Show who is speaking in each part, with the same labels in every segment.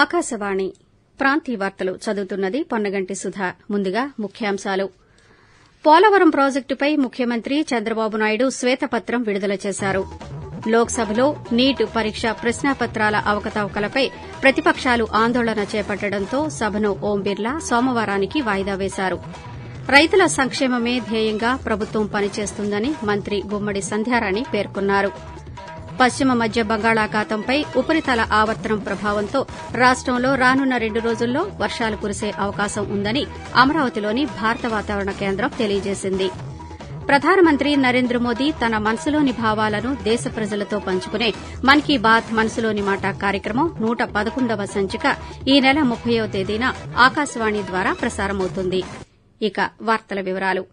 Speaker 1: ఆకాశవాణి ప్రాంతీయ వార్తలు చదువుతున్నది పొన్నగంటి సుధా. ముందుగా ముఖ్యాంశాలు. పోలవరం ప్రాజెక్టుపై ముఖ్యమంత్రి చంద్రబాబు నాయుడు శ్వేతపత్రం విడుదల చేశారు. లోక్సభలో నీట్ పరీక్ష ప్రశ్నాపత్రాల అవకతవకలపై ప్రతిపక్షాలు ఆందోళన చేపట్టడంతో సభను ఓం బిర్లా సోమవారానికి వాయిదా వేశారు. రైతుల సంక్షేమమే ధ్యేయంగా ప్రభుత్వం పనిచేస్తుందని మంత్రి గుమ్మడి సంధ్యారాణి పేర్కొన్నారు. పశ్చిమ మధ్య బంగాళాఖాతంపై ఉపరితల ఆవర్తనం ప్రభావంతో రాష్టంలో రానున్న రెండు రోజుల్లో వర్షాలు కురిసే అవకాశం ఉందని అమరావతిలోని భారత వాతావరణ కేంద్రం తెలియజేసింది. ప్రధానమంత్రి నరేంద్ర మోదీ తన మనసులోని భావాలను దేశ ప్రజలతో పంచుకునే మన్ కీ బాత్ మనసులోని మాట కార్యక్రమం నూట పదకొండవ సంచిక ఈ నెల ముప్పయో తేదీన ఆకాశవాణి ద్వారా ప్రసారమవుతుంది. ఇక వార్తల వివరాలు.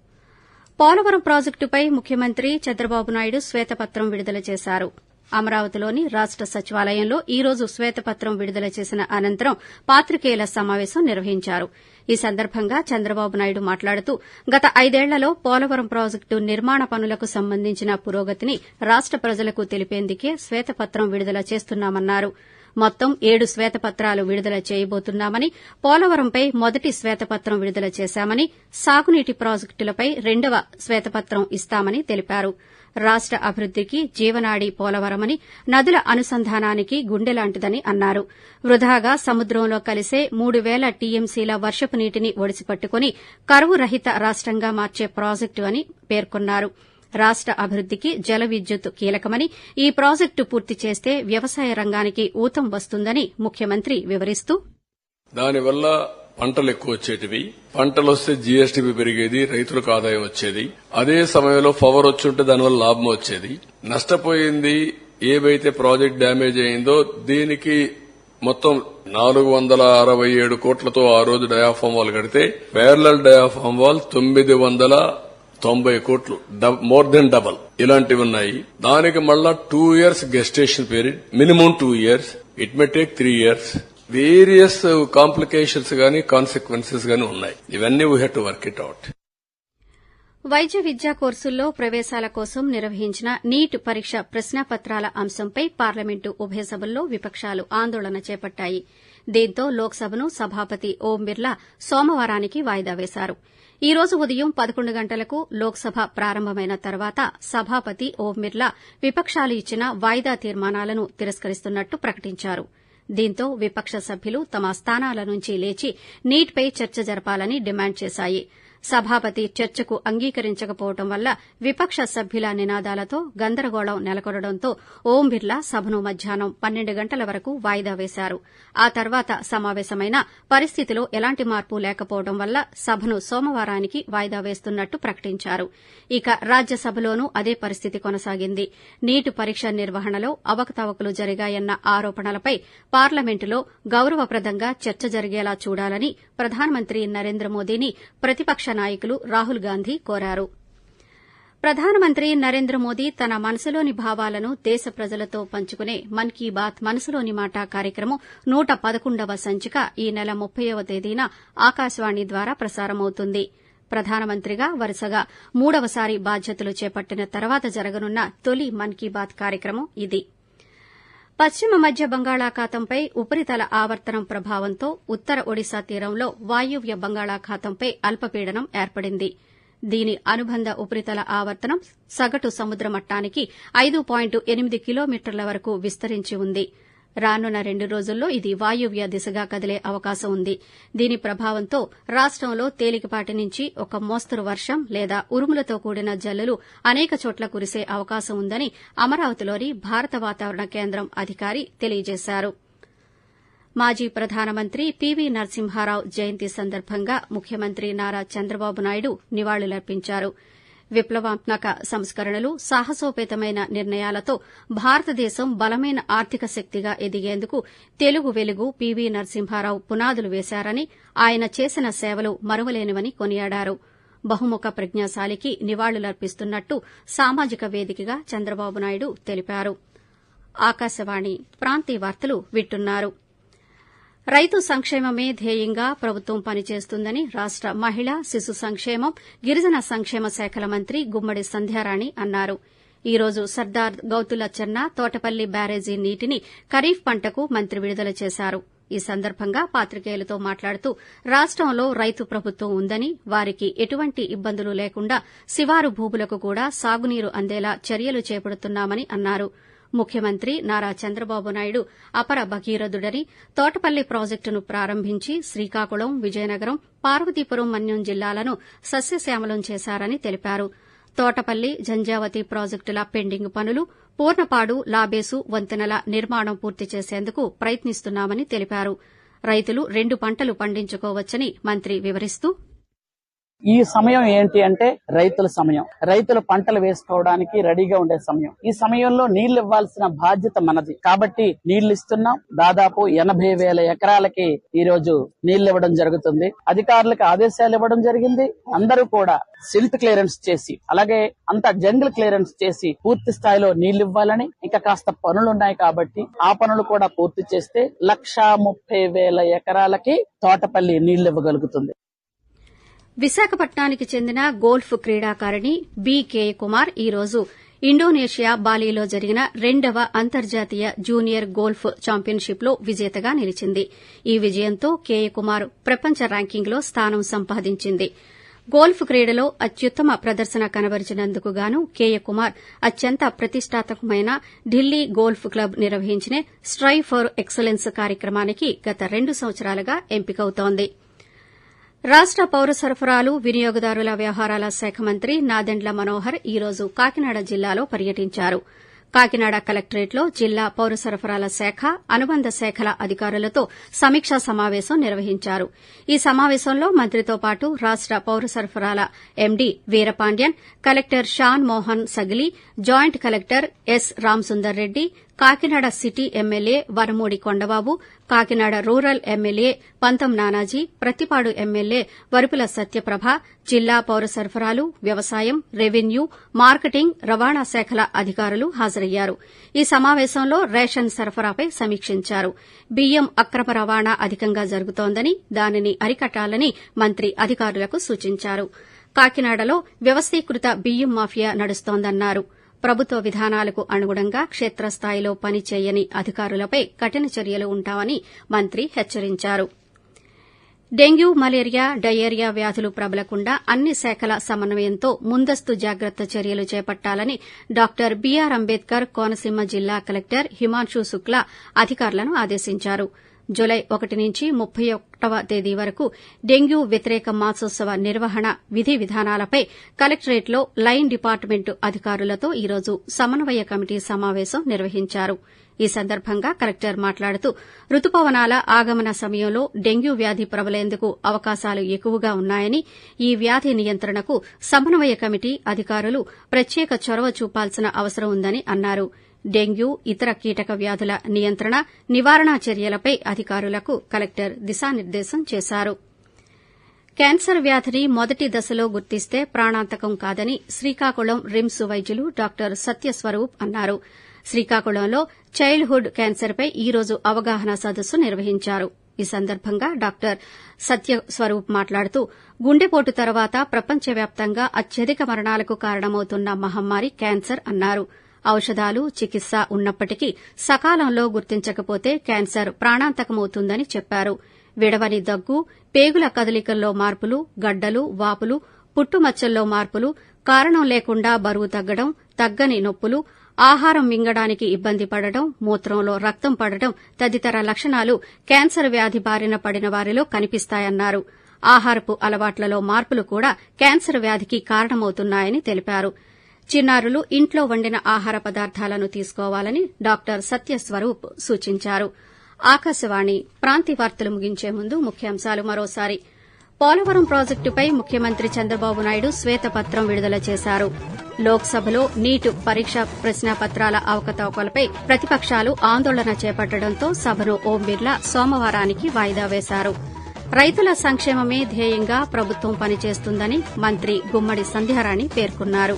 Speaker 1: పోలవరం ప్రాజెక్టుపై ముఖ్యమంత్రి చంద్రబాబు నాయుడు శ్వేతపత్రం విడుదల చేశారు. అమరావతిలోని రాష్ట సచివాలయంలో ఈ రోజు శ్వేతపత్రం విడుదల చేసిన అనంతరం పాత్రికేయుల సమావేశం నిర్వహించారు. ఈ సందర్భంగా చంద్రబాబు నాయుడు మాట్లాడుతూ గత ఐదేళ్ళలో పోలవరం ప్రాజెక్టు నిర్మాణ పనులకు సంబంధించిన పురోగతిని రాష్ట ప్రజలకు తెలిపేందుకే శ్వేతపత్రం విడుదల చేస్తున్నామన్నారు. మొత్తం ఏడు శ్వేతపత్రాలు విడుదల చేయబోతున్నామని పోలవరంపై మొదటి శ్వేతపత్రం విడుదల చేశామని సాగునీటి ప్రాజెక్టులపై రెండవ శ్వేతపత్రం ఇస్తామని తెలిపారు. రాష్ట అభివృద్దికి జీవనాడి పోలవరమని నదుల అనుసంధానానికి గుండెలాంటిదని అన్నారు. వృధాగా సముద్రంలో కలిసే మూడు పేల టీఎంసీల వర్షపు నీటిని ఒడిసిపట్టుకుని కరువు రహిత రాష్టంగా మార్చే ప్రాజెక్టు అని పేర్కొన్నారు. రాష్ట అభివృద్దికి జల విద్యుత్ కీలకమని ఈ ప్రాజెక్టు పూర్తి చేస్తే వ్యవసాయ రంగానికి ఊతం వస్తుందని ముఖ్యమంత్రి వివరిస్తూ
Speaker 2: దానివల్ల పంటలు ఎక్కువ వచ్చేటివి. పంటలు వస్తే జీఎస్టీ పెరిగేది రైతులకు ఆదాయం వచ్చేది. అదే సమయంలో పవర్ వచ్చుంటే దానివల్ల లాభం వచ్చేది. నష్టపోయింది ఏవైతే ప్రాజెక్ట్ డ్యామేజ్ అయిందో దీనికి మొత్తం నాలుగు వందల అరవై ఏడు కోట్లతో ఆ రోజు డయాఫామ్ వాల్ కడితే పేర్లల్ డయాఫామ్ వాల్ తొమ్మిది వందల తొంభై కోట్లు మోర్ దెన్ డబల్. ఇలాంటివి ఉన్నాయి. దానికి మళ్ళా two years gestation period minimum two years. It may take three years various complications కానీ కాన్సిక్వెన్సెస్ కానీ ఉన్నాయి. ఇవన్నీ we have to work it out
Speaker 1: వైద్య విద్యా కోర్సుల్లో ప్రవేశాల కోసం నిర్వహించిన నీట్ పరీక్ష ప్రశ్నాపత్రాల అంశంపై పార్లమెంటు ఉభయ సభల్లో విపక్షాలు ఆందోళన చేపట్టాయి. దీంతో లోక్సభను సభాపతి ఓం బిర్లా సోమవారానికి వాయిదా వేశారు. ఈ రోజు ఉదయం పదకొండు గంటలకు లోక్సభ ప్రారంభమైన తర్వాత సభాపతి ఓం బిర్లా విపక్షాలు ఇచ్చిన వాయిదా తీర్మానాలను తిరస్కరిస్తున్నట్టు ప్రకటించారు. దీంతో విపక్ష సభ్యులు తమ స్థానాల నుంచి లేచి నీట్పై చర్చ జరపాలని డిమాండ్ చేశాయి. సభాపతి చర్చకు అంగీకరించకపోవడం వల్ల విపక్ష సభ్యుల నినాదాలతో గందరగోళం నెలకొనడంతో ఓం బిర్లా సభను మధ్యాహ్నం పన్నెండు గంటల వరకు వాయిదా వేశారు. ఆ తర్వాత సమావేశమైన పరిస్థితిలో ఎలాంటి మార్పు లేకపోవడం వల్ల సభను సోమవారానికి వాయిదా వేస్తున్నట్టు ప్రకటించారు. ఇక రాజ్యసభలోనూ అదే పరిస్థితి కొనసాగింది. నీటు పరీక్ష నిర్వహణలో అవకతవకలు జరిగాయన్న ఆరోపణలపై పార్లమెంటులో గౌరవప్రదంగా చర్చ జరిగేలా చూడాలని ప్రధానమంత్రి నరేంద్ర మోదీని ప్రతిపక్ష నాయకులు రాహుల్ గాంధీ కోరారు. ప్రధానమంత్రి నరేంద్ర మోదీ తన మనసులోని భావాలను దేశ ప్రజలతో పంచుకునే మన్ కీ బాత్ మనసులోని మాట కార్యక్రమం నూట పదకొండవ సంచిక ఈ నెల ముప్పైవ తేదీన ఆకాశవాణి ద్వారా ప్రసారమవుతుంది. ప్రధానమంత్రిగా వరుసగా మూడవసారి బాధ్యతలు చేపట్టిన తర్వాత జరగనున్న తొలి మన్ కీ బాత్ కార్యక్రమం ఇది. పశ్చిమ మధ్య బంగాళాఖాతంపై ఉపరితల ఆవర్తనం ప్రభావంతో ఉత్తర ఒడిశా తీరంలో వాయువ్య బంగాళాఖాతంపై అల్పపీడనం ఏర్పడింది. దీని అనుబంధ ఉపరితల ఆవర్తనం సగటు సముద్ర మట్టానికి ఐదు పాయింట్ ఎనిమిది కిలోమీటర్ల వరకు విస్తరించి ఉంది. రానున్న రెండు రోజుల్లో ఇది వాయువ్య దిశగా కదిలే అవకాశం ఉంది. దీని ప్రభావంతో రాష్టంలో తేలికపాటి నుంచి ఒక మోస్తరు వర్షం లేదా ఉరుములతో కూడిన జల్లులు అనేక చోట్ల కురిసే అవకాశం ఉందని అమరావతిలోని భారత వాతావరణ కేంద్రం అధికారి తెలియజేశారు. మాజీ ప్రధానమంత్రి పీవీ నరసింహారావు జయంతి సందర్భంగా ముఖ్యమంత్రి నారా చంద్రబాబు నాయుడు నివాళులర్పించారు. విప్లవాత్మక సంస్కరణలు సాహసోపేతమైన నిర్ణయాలతో భారతదేశం బలమైన ఆర్థిక శక్తిగా ఎదిగేందుకు తెలుగు వెలుగు పీవీ నరసింహారావు పునాదులు వేశారని ఆయన చేసిన సేవలు మరువలేనివని కొనియాడారు. బహుముఖ ప్రజ్ఞాశాలికి నివాళులర్పిస్తున్నట్టు సామాజిక వేదికగా చంద్రబాబు నాయుడు తెలిపారు ఆకాశవాణి ప్రాంతీయ వార్తలు వింటున్నారు రైతు సంక్షేమమే ధ్యేయంగా ప్రభుత్వం పనిచేస్తుందని రాష్ట మహిళా శిశు సంక్షేమం గిరిజన సంక్షేమ శాఖల మంత్రి గుమ్మడి సంధ్యారాణి అన్నారు. ఈ రోజు సర్దార్ గౌతుల చెన్న తోటపల్లి బ్యారేజీ నీటిని ఖరీఫ్ పంటకు మంత్రి విడుదల చేశారు. ఈ సందర్భంగా పాత్రికేయులతో మాట్లాడుతూ రాష్టంలో రైతు ప్రభుత్వం ఉందని వారికి ఎటువంటి ఇబ్బందులు లేకుండా శివారు భూములకు కూడా సాగునీరు అందేలా చర్యలు చేపడుతున్నామని అన్నారు. ముఖ్యమంత్రి నారా చంద్రబాబు నాయుడు అపర భగీరథుడని తోటపల్లి ప్రాజెక్టును ప్రారంభించి శ్రీకాకుళం విజయనగరం పార్వతీపురం మన్యం జిల్లాలను సస్యశ్యామలం చేశారని తెలిపారు. తోటపల్లి జంజావతి ప్రాజెక్టుల పెండింగ్ పనులు పూర్ణపాడు లాబేసు వంతెనల నిర్మాణం పూర్తి చేసేందుకు ప్రయత్నిస్తున్నామని తెలిపారు. రైతులు రెండు పంటలు పండించుకోవచ్చని మంత్రి వివరిస్తూ
Speaker 3: ఈ సమయం ఏంటి అంటే రైతుల సమయం. రైతులు పంటలు వేసుకోవడానికి రెడీగా ఉండే సమయం. ఈ సమయంలో నీళ్ళు ఇవ్వాల్సిన బాధ్యత మనది. కాబట్టి నీళ్ళు ఇస్తున్నాం. దాదాపు ఎనభై వేల ఎకరాలకి ఈ రోజు నీళ్ళు ఇవ్వడం జరుగుతుంది. అధికారులకు ఆదేశాలు ఇవ్వడం జరిగింది. అందరూ కూడా సిల్ట్ క్లియరెన్స్ చేసి అలాగే అంత జంగిల్ క్లియరెన్స్ చేసి పూర్తి స్థాయిలో నీళ్ళు ఇవ్వాలని. ఇంకా కాస్త పనులు ఉన్నాయి కాబట్టి ఆ పనులు కూడా పూర్తి చేస్తే లక్షా ముప్పై వేల ఎకరాలకి తోటపల్లి నీళ్ళు ఇవ్వగలుగుతుంది.
Speaker 1: విశాఖపట్నానికి చెందిన గోల్ఫ్ క్రీడాకారిణి బీకే కుమార్ ఈ రోజు ఇండోనేషియా బాలీలో జరిగిన రెండవ అంతర్జాతీయ జూనియర్ గోల్ఫ్ ఛాంపియన్షిప్లో విజేతగా నిలిచింది. ఈ విజయంతో కేఏ కుమార్ ప్రపంచ ర్యాంకింగ్లో స్థానం సంపాదించింది. గోల్ఫ్ క్రీడలో అత్యుత్తమ ప్రదర్శన కనబరిచినందుకు గాను కేఏ కుమార్ అత్యంత ప్రతిష్టాత్మకమైన ఢిల్లీ గోల్ఫ్ క్లబ్ నిర్వహించిన స్టై ఫర్ ఎక్సలెన్స్ కార్యక్రమానికి గత రెండు సంవత్సరాలుగా ఎంపికవుతోంది. రాష్ట పౌర సరఫరాలు వినియోగదారుల వ్యవహారాల శాఖ మంత్రి నాదెండ్ల మనోహర్ ఈ రోజు కాకినాడ జిల్లాలో పర్యటించారు. కాకినాడ కలెక్టరేట్లో జిల్లా పౌర సరఫరాల శాఖ అనుబంధ శాఖల అధికారులతో సమీక్షా సమావేశం నిర్వహించారు. ఈ సమావేశంలో మంత్రితో పాటు రాష్ట పౌర సరఫరాల MD Veerapandian collector Shan Mohan Sagili joint collector S Ramasundar Reddy Kakinada city MLA Varamudi Kondababu Kakinada rural MLA Pantham Nanaji Prathipadu MLA Varupula Satyaprabha జిల్లా పౌర సరఫరాలు వ్యవసాయం రెవెన్యూ మార్కెటింగ్ రవాణా శాఖల అధికారులు హాజరయ్యారు. ఈ సమావేశంలో రేషన్ సరఫరాపై సమీక్షించారు. బియ్యం అక్రమ రవాణా అధికంగా జరుగుతోందని దానిని అరికట్టాలని మంత్రి అధికారులకు సూచించారు. కాకినాడలో వ్యవస్థీకృత బియ్యం మాఫియా నడుస్తోందన్నారు. ప్రభుత్వ విధానాలకు అనుగుణంగా క్షేత్రస్థాయిలో పనిచేయని అధికారులపై కఠిన చర్యలు ఉంటామని మంత్రి హెచ్చరించారు. డెంగ్యూ మలేరియా డయేరియా వ్యాధులు ప్రబలకుండా అన్ని శాఖల సమన్వయంతో ముందస్తు జాగ్రత్త చర్యలు చేపట్టాలని డాక్టర్ బీఆర్ అంబేద్కర్ కోనసీమ జిల్లా కలెక్టర్ హిమాంశు శుక్లా అధికారులను ఆదేశించారు. జులై ఒకటి నుంచి ముప్పై ఒకటవ తేదీ వరకు డెంగ్యూ వ్యతిరేక మాసోత్సవ నిర్వహణ విధి విధానాలపై కలెక్టరేట్లో లైన్ డిపార్ట్మెంట్ అధికారులతో ఈ రోజు సమన్వయ కమిటీ సమావేశం నిర్వహించారు. ఈ సందర్భంగా కలెక్టర్ మాట్లాడుతూ రుతుపవనాల ఆగమన సమయంలో డెంగ్యూ వ్యాధి ప్రబలేందుకు అవకాశాలు ఎక్కువగా ఉన్నాయని ఈ వ్యాధి నియంత్రణకు సమన్వయ కమిటీ అధికారులు ప్రత్యేక చొరవ చూపాల్సిన అవసరం ఉందని అన్నారు. డెంగ్యూ ఇతర కీటక వ్యాధుల నియంత్రణ నివారణా చర్యలపై అధికారులకు కలెక్టర్ దిశానిర్దేశం చేశారు. క్యాన్సర్ వ్యాధిని మొదటి దశలో గుర్తిస్తే ప్రాణాంతకం కాదని శ్రీకాకుళం రిమ్స్ వైద్యులు డాక్టర్ సత్యస్వరూప్ అన్నారు. శ్రీకాకుళంలో చైల్డ్హుడ్ క్యాన్సర్పై ఈ రోజు అవగాహన సదస్సు నిర్వహించారు. ఈ సందర్భంగా డాక్టర్ సత్యస్వరూప్ మాట్లాడుతూ గుండెపోటు తర్వాత ప్రపంచవ్యాప్తంగా అత్యధిక మరణాలకు కారణమవుతున్న మహమ్మారి క్యాన్సర్ అన్నారు. ఔషధాలు చికిత్స ఉన్నప్పటికీ సకాలంలో గుర్తించకపోతే క్యాన్సర్ ప్రాణాంతకమవుతుందని చెప్పారు. విడవని దగ్గు పేగుల కదలికల్లో మార్పులు గడ్డలు వాపులు పుట్టుమచ్చల్లో మార్పులు కారణం లేకుండా బరువు తగ్గడం తగ్గని నొప్పులు ఆహారం మింగడానికి ఇబ్బంది పడడం మూత్రంలో రక్తం పడడం తదితర లక్షణాలు క్యాన్సర్ వ్యాధి బారిన పడిన వారిలో కనిపిస్తాయన్నారు. ఆహారపు అలవాట్లలో మార్పులు కూడా క్యాన్సర్ వ్యాధికి కారణమవుతున్నాయని తెలిపారు. చిన్నారులు ఇంట్లో వండిన ఆహార పదార్థాలను తీసుకోవాలని డాక్టర్ సత్యస్వరూప్ సూచించారు. ఆకాశవాణి ప్రాంతీయ వార్తలు ముగించే ముందు ముఖ్యాంశాలు మరోసారి. పోలవరం ప్రాజెక్టుపై ముఖ్యమంత్రి చంద్రబాబు నాయుడు శ్వేతపత్రం విడుదల చేశారు. లోక్సభలో నీట్ పరీక్ష ప్రశ్నాపత్రాల అవకతవకలపై ప్రతిపక్షాలు ఆందోళన చేపట్టడంతో సభను ఓం బిర్లా సోమవారానికి వాయిదా వేశారు. రైతుల సంక్షేమమే ధ్యేయంగా ప్రభుత్వం పనిచేస్తుందని మంత్రి గుమ్మడి సంధ్యారాణి పేర్కొన్నారు.